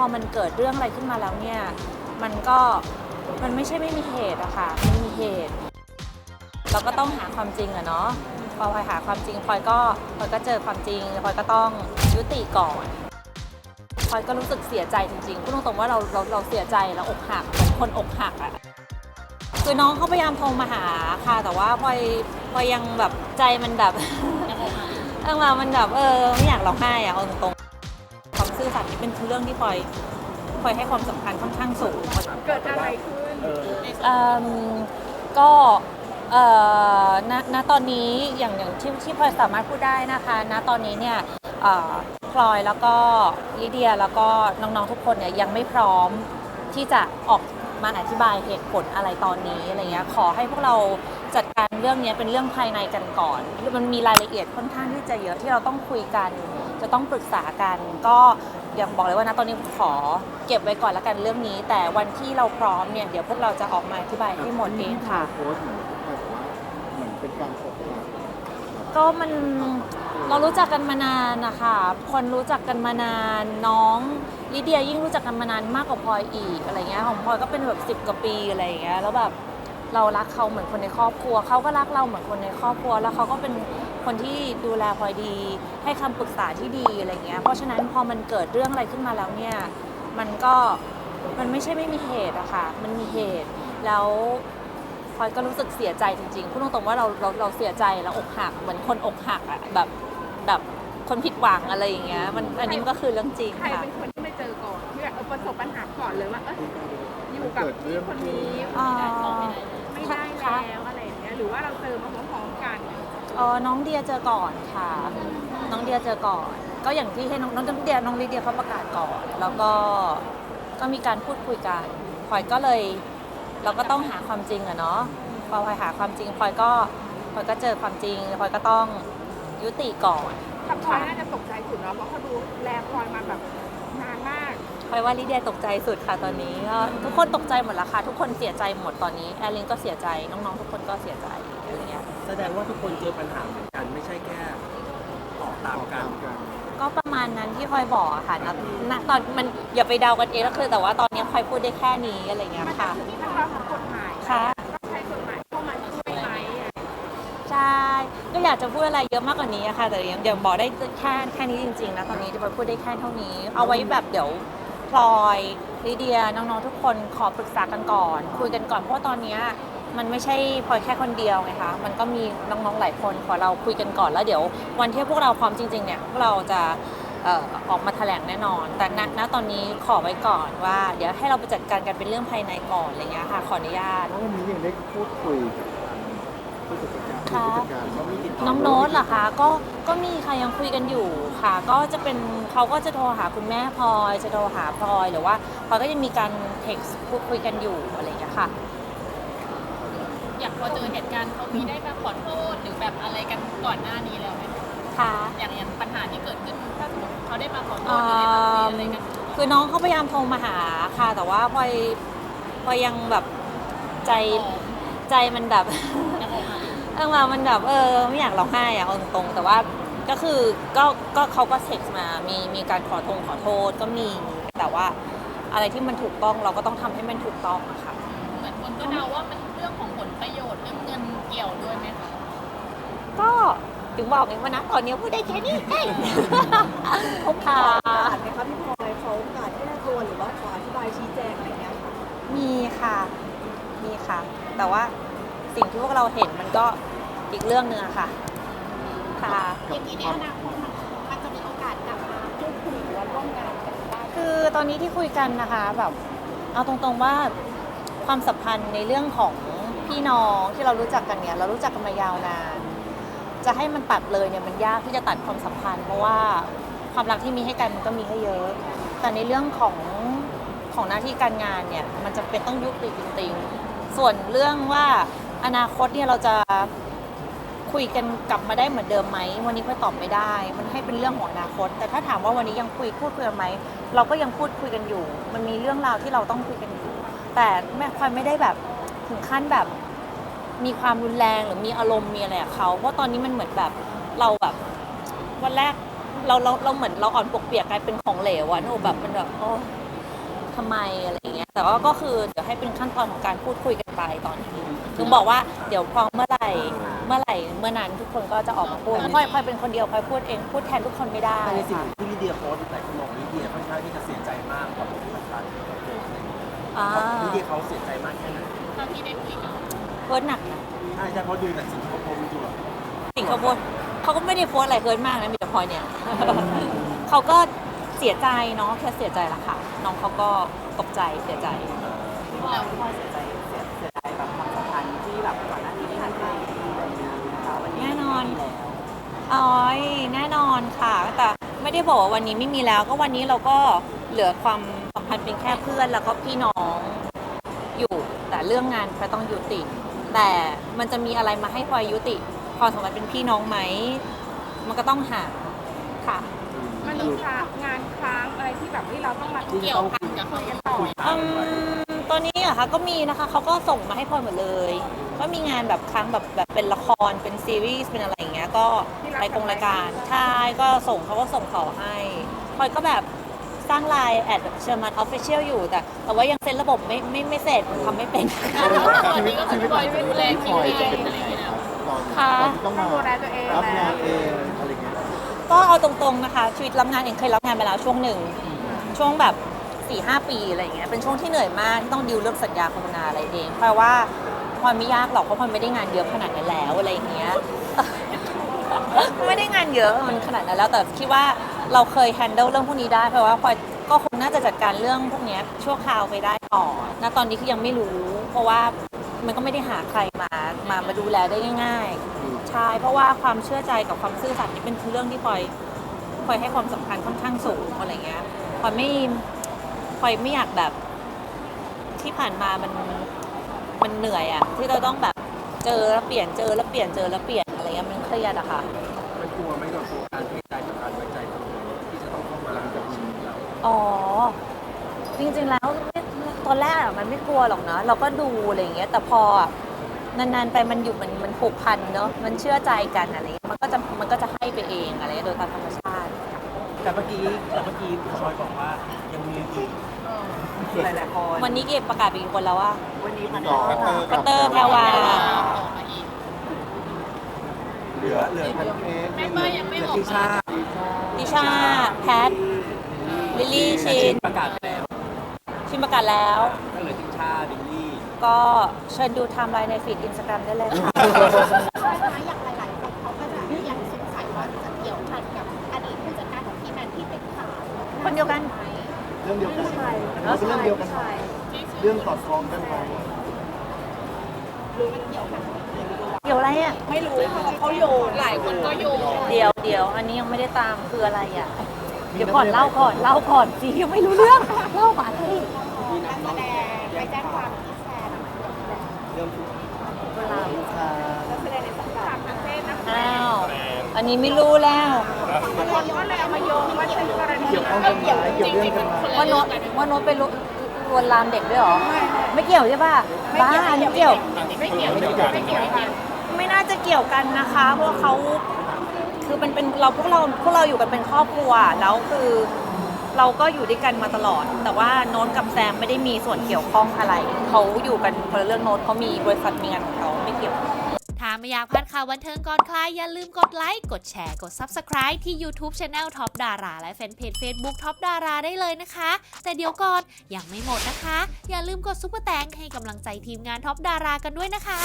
อมันเกิดเรื่องอะไรขึ้นมาแล้วเนี่ย มันก็มันไม่ใช่ไม่มีเหตุอะค่ะมันมีเหตุ เราก็ต้องหาความจริงอะเนาะพอพลอยหาความจริงพลอยก็พลอยก็เจอความจริงพลอยก็ต้องยุติก่อนพลอยก็รู้สึกเสียใจจริงๆพูดตรงๆว่าเราเราเราเสียใจแล้วอกหักเหมือนคนอกหักอะคือน้องเขาพยายามโทรมาหาค่ะ แต่ว่าพลอยพลอยยังแบบใจมันแบบเออมามันแบบเออไม่อยากร้องไห้อะเอาตรงๆ ซื่อสัตย์นี่เป็นเรื่องที่พลอยพลอยให้ความสำคัญค่อนข้างสูง เกิดอะไรขึ้น เอิ่มก็เอ่อณณตอนนี้อย่างอย่างที่ที่พลอยสามารถพูดได้นะคะณตอนนี้เนี่ยเอ่อพลอยแล้วก็ลิเดียแล้วก็น้องๆทุกคนเนี่ยยังไม่พร้อมที่จะออก มาอธิบายเหตุผลอะไรตอนนี้อะไรเงี้ยขอให้พวกเราจัดการเรื่องเนี้ยเป็นเรื่องภายในกันก่อนมันมีรายละเอียดค่อนข้างที่จะเยอะที่เราต้องคุยกัน จะต้องปรึกษากัน ก็ยังบอกเลยว่านะตอนนี้ขอเก็บไว้ก่อนแล้วกันเรื่องนี้ แต่วันที่เราพร้อมเนี่ยเดี๋ยวพวกเราจะออกมาอธิบายให้หมดเองค่ะ โพสต์เหมือนแบบว่าเหมือนเป็นการอกหักก็มัน เรารู้จักกันมานานนะคะคนรู้จักกันมานานน้องลิเดียยิ่งรู้จักกันมานานมากกว่าพลอยอีกอะไรเงี้ยของพลอยก็เป็นแบบสิบกว่าปีอะไรเงี้ยแล้วแบบเรารักเขาเหมือนคนในครอบครัวเขาก็รักเราเหมือนคนในครอบครัว แล้วเขาก็เป็นคนที่ดูแลพลอยดี ให้คำปรึกษาที่ดีอะไรเงี้ยเพราะฉะนั้นพอมันเกิดเรื่องอะไรขึ้นมาแล้วเนี่ยมันก็มันไม่ใช่ไม่มีเหตุอะค่ะมันมีเหตุแล้วพลอยก็รู้สึกเสียใจจริงๆพูดตรงๆว่าเราเราเราเสียใจแล้วอกหักเหมือนคนอกหักอะแบบ แบบคนผิดหวังอะไรอย่างเงี้ยมันอันนี้มันก็คือเรื่องจริงใครค่ะเป็นคนที่ไปเจอก่อนที่แบบเออประสบปัญหาก่อนเลยว่าเอออยู่กับพี่คนนี้อ่าไม่ได้แล้วอะไรอย่างเงี้ยหรือว่าเราเจอมาพร้อมๆกัน เออน้องเดียเจอก่อนค่ะ น้องเดียเจอก่อน ก็อย่างที่ให้น้องน้องเดียน้องลิเดียเขาประกาศก่อน แล้วก็ก็มีการพูดคุยกันพลอยก็เลย เราก็ต้องหาความจริงอะเนาะพอพลอยหาความจริงพลอยก็พลอยก็เจอความจริงพลอยก็ต้อง ยุติก่อนแต่พลอยน่าจะตกใจสุดเนาะเพราะเขาดูแลพลอยมาแบบนานมากพลอยว่าลิเดียตกใจสุดค่ะตอนนี้ก็ทุกคนตกใจหมดละค่ะทุกคนเสียใจหมดตอนนี้แอลลินก็เสียใจน้องๆทุกคนก็เสียใจอะไรเงี้ยแสดงว่าทุกคนเจอปัญหาเหมือนกันไม่ใช่แค่ออกตามกันกันก็ประมาณนั้นที่พลอยบอกอะค่ะณณตอนมันอย่าไปเดากันเองก็คือแต่ว่าตอนนี้พลอยพูดได้แค่นี้อะไรเงี้ยมันค่ะจะมีขั้นตอนของกฎหมายค่ะ ต้องใช้กฎหมายเข้ามาช่วยไหมอะ ใช่ก็ อยากจะพูดอะไรเยอะมากกว่านี้อะค่ะ แต่ยังเดี๋ยวบอกได้แค่แค่นี้จริงๆนะตอนนี้พลอยพูดได้แค่เท่านี้ เอาไว้แบบเดี๋ยวพลอยลิเดียน้องๆทุกคนขอปรึกษากันก่อน คุยกันก่อนเพราะว่าตอนเนี้ยมันไม่ใช่พลอยแค่คนเดียวไงคะมันก็มีน้องๆหลายคนขอเราคุยกันก่อนแล้วเดี๋ยว วันที่พวกเราพร้อมจริงๆเนี่ยพวกเราจะเอ่อออกมาแถลงแน่นอน แต่ณณตอนนี้ขอไว้ก่อนว่า เดี๋ยวให้เราไปจัดการกันเป็นเรื่องภายในก่อนอะไรเงี้ยค่ะขออนุญาต แล้ววันนี้ยังได้พูดคุยกับ ผู้จัดการค่ะ ผู้จัดการเขามีติดต่อน้องโน้ตเหรอคะ ก็ ก็มีค่ะยังคุยกันอยู่ค่ะ ก็จะเป็นเขาก็จะโทรหาคุณแม่พลอย จะโทรหาพลอยหรือว่าพลอยก็ยังมีการเท็กซ์พูดคุยกันอยู่อะไรอย่างเงี้ยค่ะ อย่างพอเจอเหตุการณ์เขามีได้มาขอโทษหรือแบบอะไรกันก่อนหน้านี้แล้วไหมค่ะ อย่างอย่างปัญหาที่เกิดขึ้นถ้าสมมติเขาได้มาขอโทเอ่ษหรือได้มาคุยออะไรกันคือน้องเขาพยายามโทรมาหาค่ะ แต่ว่าพลอยพลอยยังแบบใจใจมันแบบ เออมามันแบบเออไม่อยากร้องไห้อะเอาตรงๆแต่ว่าก็คือก็ก็เขาก็เซ็กซ์มา มีมีการขอโทษขอโทษก็มี แต่ว่าอะไรที่มันถูกต้องเราก็ต้องทำให้มันถูกต้องอะค่ะ เหมือนคนก็เดาว่ามันเรื่องของผลประโยชน์เรื่องเงินเกี่ยวด้วยไหมคะก็ถึงบอกไงว่านะตอนนี้พูดได้แค่นี้เองเขาขค่ะอโอกาสไหมคะพี่พลอยเขาโอกาสแก้ตัวหรือว่าขออธิบายชี้แจงอะไรเงี้ยค่ะมีค่ะ มีค่ะ แต่ว่าสิ่งที่พวกเราเห็นมันก็ อีกเรื่องหนึ่งอะค่ะ ค่ะกับความมันจะมีโอกาสกลับมาพูดคุยหรือว่าร่วมงานกันได้คือตอนนี้ที่คุยกันนะคะแบบเอาตรงๆว่าความสัมพันธ์ในเรื่องของพี่น้องที่เรารู้จักกันเนี่ย เรารู้จักกันมายาวนาน จะให้มันตัดเลยเนี่ยมันยากที่จะตัดความสัมพันธ์เพราะว่าความรักที่มีให้กันมันก็มีให้เยอะ แต่ในเรื่องของของหน้าที่การงานเนี่ยมันจะเป็นต้องยุติจริงๆส่วนเรื่องว่าอนาคตเนี่ยเราจะ คุยกันกลับมาได้เหมือนเดิมไหม วันนี้ค่อยตอบไม่ได้ มันให้เป็นเรื่องของอนาคต แต่ถ้าถามว่าวันนี้ยังคุยพูดคุยกันไหม เราก็ยังพูดคุยกันอยู่ มันมีเรื่องราวที่เราต้องคุยกันอยู่ แต่แม่ควายไม่ได้แบบถึงขั้นแบบมีความรุนแรงหรือมีอารมณ์มีอะไรกับเขา เพราะตอนนี้มันเหมือนแบบเราแบบวันแรกเราเราเราเหมือนเราอ่อนปวกเปียกกลายเป็นของเหลวอะนึกออกแบบมันแบบโอ้ำไมอะไรอย่างเงี้ยแต่ว่าก็คือเดี๋ยวให้เป็นขั้นตอนของการพูดคุยกันไปตอนนี้ถึงบอกว่าเดี๋ยวพร้อมเมื่อไหร่เมื่อไหร่เมื่อนั้นทุกคนก็จะออกมาพูดพลอยพลอยเป็นคนเดียวพลอยพูดเองพูดแทนทุกคนไม่ได้แต่ในสิ่งค่ะที่ลิเดียโพสต์หลายคนบอกลิเดียค่อนข้างที่จะเสียใจมากกับผลิตภัณฑ์กับโพสต์อ่าลิเดียเขาเสียใจมากแค่ไหนเท่าที่ได้คุยกันเพิร์ดหนักนะใช่ใช่เพราะดูจากสิ่งที่เขาโพสต์ดูอะสิ่งเขาโพสต์เขาก็ไม่ได้โพสต์อะไรเพิร์ดมากนะมีแต่พลอยเนี่ยเขาก็ เสียใจเนาะแค่เสียใจละค่ะ น้องเขาก็ตกใจเสียใจแล้วพ่อเสียใจเสียเสียใจแบบความสัมพันธ์ที่แบบก่อนหน้านี้ที่ผ่านมาอะไรอย่างเงี้ยนะคะวันนี้แน่นอนมีแล้วอ๋อยแน่นอนค่ะ แต่ไม่ได้บอกว่าวันนี้ไม่มีแล้ว ก็วันนี้เราก็เหลือความสัมพันธ์เป็นแค่เพื่อน แล้วก็พี่น้องอยู่ แต่เรื่องงานพลอยต้องยุติ แต่มันจะมีอะไรมาให้พลอยยุติความสัมพันธ์เป็นพี่น้องไหม มันก็ต้องหาค่ะ มันมีค้างงานค้างอะไรที่แบบที่เราต้องมาเกี่ยวพันกับคุเขายกันต่อคุยตามไปตอนนี้อะคะก็มีนะคะเขาก็ส่งมาให้พลอยหมดเลยก็มีงานแบบครั้งแบบแบบเป็นละครเป็นซีรีส์เป็นอะไรอย่างเงี้ยก็รายกงรายการใช่ก็ส่งเขาก็ส่งต่อให้พลอยก็แบบสร้างไลน์แอดเชอร์มันออฟฟิเชียลอยู่แต่แต่ว่ายังเซ็นระบบไม่ไม่ไม่เสร็จทำไม่เป็นตอนนี้ก็คือคอยดูแลคิวเองอะไรอย่างเงี้ยตอนค่ะตอนที่ต้องต้อมางดูแลตัวเองรับแล้งานวเองอะไรเงี้ย ก็เอาตรงๆนะคะ ชีวิตรับงานเองเคยรับงานไปแล้วช่วงหนึ่ง ช่วงแบบ4ี่หปีอะไรอย่างเงี้ยเป็นช่วงที่เหนื่อยมากที่ต้องดิวเรื่องสัญญาโฆษณาอะไรเองเพราะว่าพลอยไม่ยากหรอกเพราะพลอยไม่ได้งานเยอะขนาดนั้นแล้วอะไรอย่างเงี้ยไม่ได้งานเยอะมันขนาดนั้นแล้วแต่คิดว่าเราเคยแฮนเดิลเรื่องพวกนี้ได้เพราะว่าพลอยก็คงน่าจะจัดการเรื่องพวกเนี้ยชั่วคราวไปได้ก่อนณตอนนี้คือยังไม่รู้ เพราะว่า มันก็ไม่ได้หาใครมามามาดูแลได้ง่ายๆใช่เพราะว่าความเชื่อใจกับความซื่อสัตย์นี่เป็นเรื่องที่พลอยพลอยให้ความสำคัญค่อนข้างสูงอะไรเงี้ยพลอยไม่พลอยไม่อยากแบบที่ผ่านมามันมันเหนื่อยอะที่เราต้องแบบเจอแล้วเปลี่ยนเจอแล้วเปลี่ยนเจอแล้วเปลี่ยนอะไรเงี้ยมันเครียดอะค่ะมันกลัวไหมกับตัวการเทใจกับการไว้ใจคนอื่นที่จะต้องเข้ามาหลังจากชีวิตเราอ๋อจริงๆแล้วไม่ต อนแรกอะมันไม่กลัวหรอกนะเราก็ดูอะไรอย่างเงี้ยแต่พออะนานๆไปมันอยู่มันมันผูกพันเนอะมันเชื่อใจกันอะไรเงี้ยมันก็จะมันก็จะให้ไปเองอะไรเงี้ยโดยตามธรรมชาติ แต่เมื่อกี้แต่เมื่อกี้ชอยบอกว่ายังมีอีกหลายๆคนวันนี้เก็บประกาศไปกี่คนแล้วอะวันนี้พันต่อพัตเตอร์แพรวามาอีกเหลือเหลือแพนเค้กแม่เป้ยยังไม่เหลือออกที่ชามาดิชาแพทลิลลี่ชินประกาศไป แล้วชินประกาศแล้ว ก็เหลือที่ชาบิลลี่ก็เชิญดูไทม์ไลน์ในฟีดอินสตาแกรมได้เลยค่ะอย่างหลายๆคนเขาก็จะยังสงสัยว่าจะเกี่ยวพันกับอดีตผู้จัดการของพี่แมนที่เป็นข่าวคนเดียวกันเรื่องเดียวกันเราเป็นเรื่องเดียวกันไหมเรื่องสอดคล้องกันไหมเกี่ยวอะไรอะ ไม่รู้เพราะว่าเขาโยนหลายคนก็โยงเดี๋ยวเดี๋ยวอันนี้ยังไม่ได้ตามคืออะไรอะ เดี๋ยวก่อนเล่าก่อนเล่าก่อนสิยังไม่รู้เรื่องเล่าก่อนสินักแสดงไปแจ้งความที่แซนเรื่องเวลาลูกค้านักแสดงในสังกัดทางเพศนะคะอ้าวอันนี้ไม่รู้แล้วคนก็เลยเอามาโยงว่าเป็นกรณีเกี่ยวข้องกันไหมเกี่ยวเรื่องกันไหมว่าโน้ตว่าโน้ตไปลวนลวนลามเด็กด้วยเหรอ ไม่เกี่ยวใช่ป่ะบ้าอันนี้เกี่ยวไม่เกี่ยวไม่เกี่ยวไม่เกี่ยวกันไม่น่าจะเกี่ยวกันนะคะเพราะว่าเขา คือเป็นเป็นเราพวกเราพวกเราอยู่กันเป็นครอบครัวแล้วคือ เราก็อยู่ด้วยกันมาตลอด แต่ว่าโน้ตกับแซมไม่ได้มีส่วนเกี่ยวข้องอะไรเขาอยู่กันคนละเรื่องโน้ตเขามีบริษัทมีงานของเขาไม่เกี่ยว ถ้าไม่อยากพลาดข่าวบันเทิงก่อนใครอย่าลืมกดไลค์ กดแชร์ กด Subscribe ที่ YouTube Channel Top Dara และแฟนเพจ Facebook Top Dara ได้เลยนะคะ แต่เดี๋ยวก่อนยังไม่หมดนะคะ อย่าลืมกดซุปเปอร์แตงให้กำลังใจทีมงาน Top Dara กันด้วยนะคะ